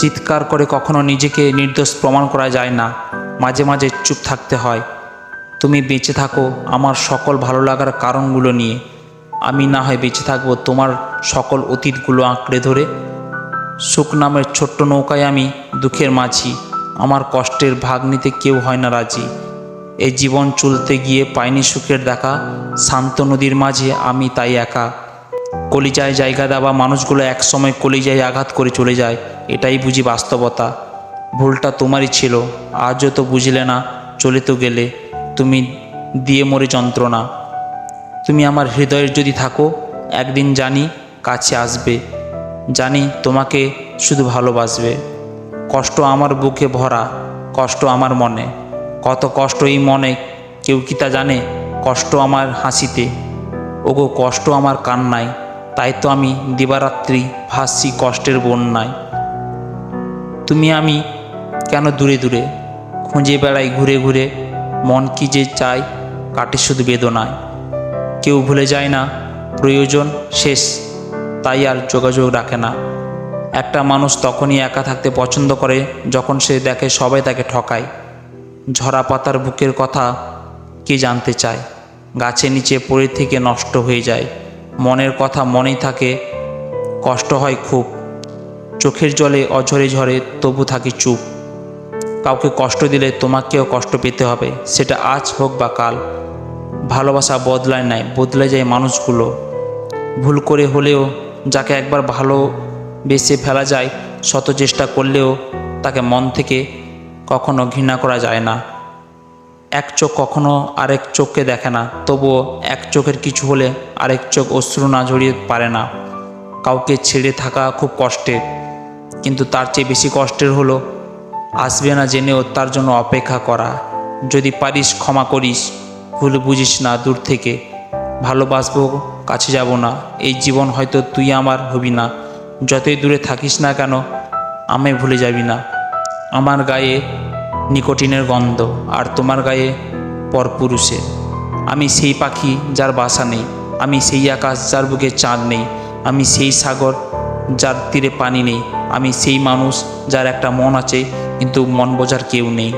চিৎকার করে কখনো নিজেকে নির্দোষ প্রমাণ করা যায় না। মাঝে মাঝে চুপ থাকতে হয়। তুমি বেঁচে থাকো আমার সকল ভালো লাগার কারণগুলো নিয়ে। আমি না হয় বেঁচে থাকব তোমার সকল অতীতগুলো আঁকড়ে ধরে। সুখ নামের ছোট্ট নৌকায় আমি দুঃখের মাঝি। আমার কষ্টের ভাগ নিতে কেউ হয় না রাজি। এই জীবন চলতে গিয়ে পাইনি সুখের দেখা। শান্ত নদীর মাঝে আমি তাই একা। কলিজায় জায়গা দেওয়া মানুষগুলো একসময় কলিজায় আঘাত করে চলে যায়, এটাই বুঝি বাস্তবতা। ভুলটা তোমারই ছিল, আজও তো বুঝলে না, চলে তো গেলে। তুমি দিয়ে মরে যন্ত্রণা। তুমি আমার হৃদয়ের যদি থাকো, একদিন জানি কাছে আসবে। জানি তোমাকে শুধু ভালোবাসবে। কষ্ট আমার বুকে ভরা, কষ্ট আমার মনে। কত কষ্ট এই মনে, কেউ কি তা জানে? কষ্ট আমার হাসিতে। ওগো, কষ্ট আমার কান্নায়। তাই তো আমি দিবারাত্রি ভাসছি কষ্টের বন্যায়। তুমি আমি কেন দূরে দূরে খুঁজে বেড়াই ঘুরে ঘুরে? মন কি যে চায় কাটে শুধু বেদনায়। কেউ ভুলে যায় না, প্রয়োজন শেষ, তাই আর যোগাযোগ রাখে না। একটা মানুষ তখনই একা থাকতে পছন্দ করে যখন সে দেখে সবাই তাকে ঠকায়। ঝরা পাতার বুকের কথা কে জানতে চায়? গাছের নিচে পড়ে থেকে নষ্ট হয়ে যায়। মনের কথা মনেই থাকে, কষ্ট হয় খুব। চোখের জলে অঝরে ঝরে তবু থাকি চুপ। কাউকে কষ্ট দিলে তোমাকেও কষ্ট পেতে হবে, সেটা আজ হোক বা কাল। ভালোবাসা বদলায় নাই, বদলে যায় মানুষগুলো। ভুল করে হলেও যাকে একবার ভালো বেসে ফেলা যায়, শত চেষ্টা করলেও তাকে মন থেকে কখনো ঘৃণা করা যায় না। এক চোখ কখনো আরেক চোখকে দেখে না, তবুও এক চোখের কিছু হলে আরেক চোখ অশ্রু না ঝরিয়ে পারে না। কাউকে ছেড়ে থাকা খুব কষ্টের, কিন্তু তার চেয়ে বেশি কষ্টের হলো, আসবে না জেনেও তার জন্য অপেক্ষা করা। যদি পারিস ক্ষমা করিস, ভুল বুঝিস না দূর থেকে। ভালোবাসবো, কাছে যাব না, এই জীবন হয়তো তুই আমার হবি না। যতই দূরে থাকিস না কেন, আমায় ভুলে যাবি না। আমার গায়ে নিকোটিনের গন্ধ আর তোমার গায়ে পরপুরুষের আমি সেই পাখি যার বাসা নেই, আমি সেই আকাশ যার বুকে চাঁদ নেই, আমি সেই সাগর যার তীরে পানি নেই, আমি সেই মানুষ যার একটা মন আছে, কিন্তু মন বোঝার কেউ নেই।